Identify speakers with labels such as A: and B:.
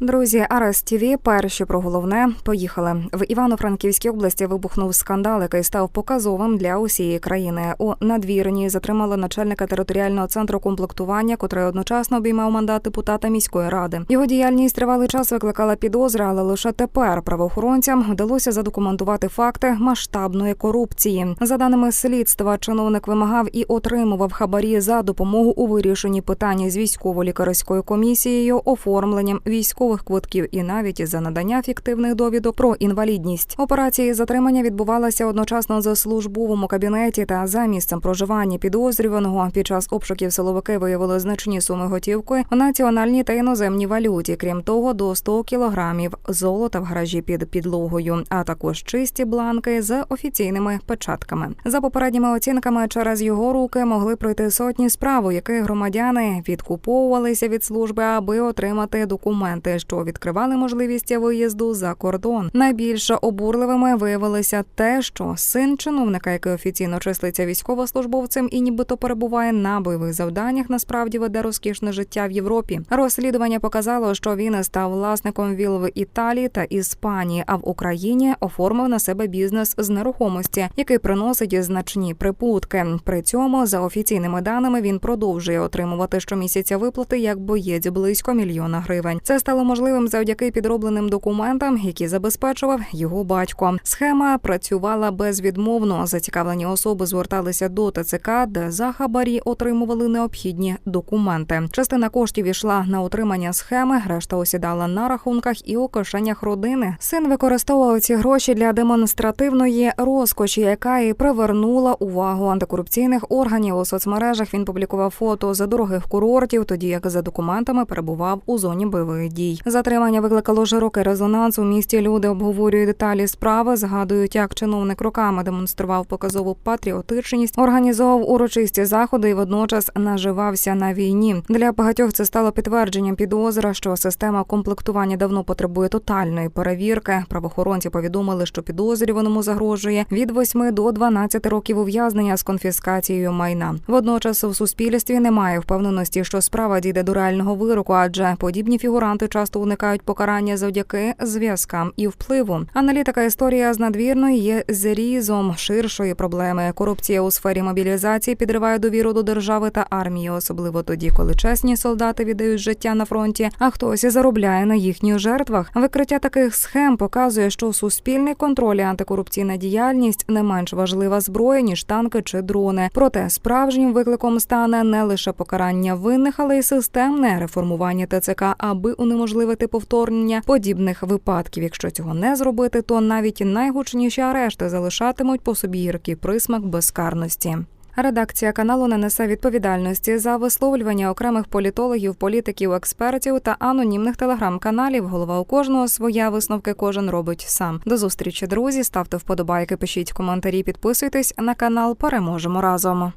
A: Друзі, Арес ТІВІ перші про головне поїхали в Івано-Франківській області. Вибухнув скандал, який став показовим для усієї країни. У надвірні затримали начальника територіального центру комплектування, котрий одночасно обіймав мандат депутата міської ради. Його діяльність тривалий час викликала підозри, але лише тепер правоохоронцям вдалося задокументувати факти масштабної корупції. За даними слідства, чиновник вимагав і отримував хабарі за допомогу у вирішенні питання з військово-лікарською комісією, оформленням військових квитків і навіть за надання фіктивних довідок про інвалідність. Операції затримання відбувалися одночасно за службовому кабінеті та за місцем проживання підозрюваного. Під час обшуків силовики виявили значні суми готівки в національній та іноземній валюті. Крім того, до 100 кілограмів золота в гаражі під підлогою, а також чисті бланки з офіційними печатками. За попередніми оцінками, через його руки могли пройти сотні справ, у яких громадяни відкуповувалися від служби, аби отримати документи, що відкривали можливість виїзду за кордон. Найбільш обурливими виявилося те, що син чиновника, який офіційно числиться військовослужбовцем і нібито перебуває на бойових завданнях, насправді веде розкішне життя в Європі. Розслідування показало, що він став власником віл в Італії та Іспанії, а в Україні оформив на себе бізнес з нерухомості, який приносить значні прибутки. При цьому, за офіційними даними, він продовжує отримувати щомісяця виплати як боєць близько мільйона гривень. Це стало можливим завдяки підробленим документам, які забезпечував його батько. Схема працювала безвідмовно. Зацікавлені особи зверталися до ТЦК, де за хабарі отримували необхідні документи. Частина коштів ішла на утримання схеми, решта осідала на рахунках і у кишенях родини. Син використовував ці гроші для демонстративної розкоші, яка і привернула увагу антикорупційних органів у соцмережах. Він публікував фото за дорогих курортів, тоді як за документами перебував у зоні бойових дій. Затримання викликало широкий резонанс. У місті люди обговорюють деталі справи, згадують, як чиновник роками демонстрував показову патріотичність, організовував урочисті заходи і водночас наживався на війні. Для багатьох це стало підтвердженням підозра, що система комплектування давно потребує тотальної перевірки. Правоохоронці повідомили, що підозрюваному загрожує від 8 до 12 років ув'язнення з конфіскацією майна. Водночас у суспільстві немає впевненості, що справа дійде до реального вироку, адже подібні фігуранти часто уникають покарання завдяки зв'язкам і впливу. Аналітика історія з надвірної є зрізом ширшої проблеми. Корупція у сфері мобілізації підриває довіру до держави та армії, особливо тоді, коли чесні солдати віддають життя на фронті, а хтось заробляє на їхніх жертвах. Викриття таких схем показує, що суспільний контроль і антикорупційна діяльність не менш важлива зброя ніж танки чи дрони. Проте справжнім викликом стане не лише покарання винних, але й системне реформування ТЦК, аби унеможливити повторення подібних випадків. Якщо цього не зробити, то навіть найгучніші арешти залишатимуть по собі гіркий присмак безкарності. Редакція каналу не несе відповідальності за висловлювання окремих політологів, політиків, експертів та анонімних телеграм-каналів. Голова у кожного своя висновки кожен робить сам. До зустрічі, друзі. Ставте вподобайки, пишіть коментарі, підписуйтесь на канал. Переможемо разом.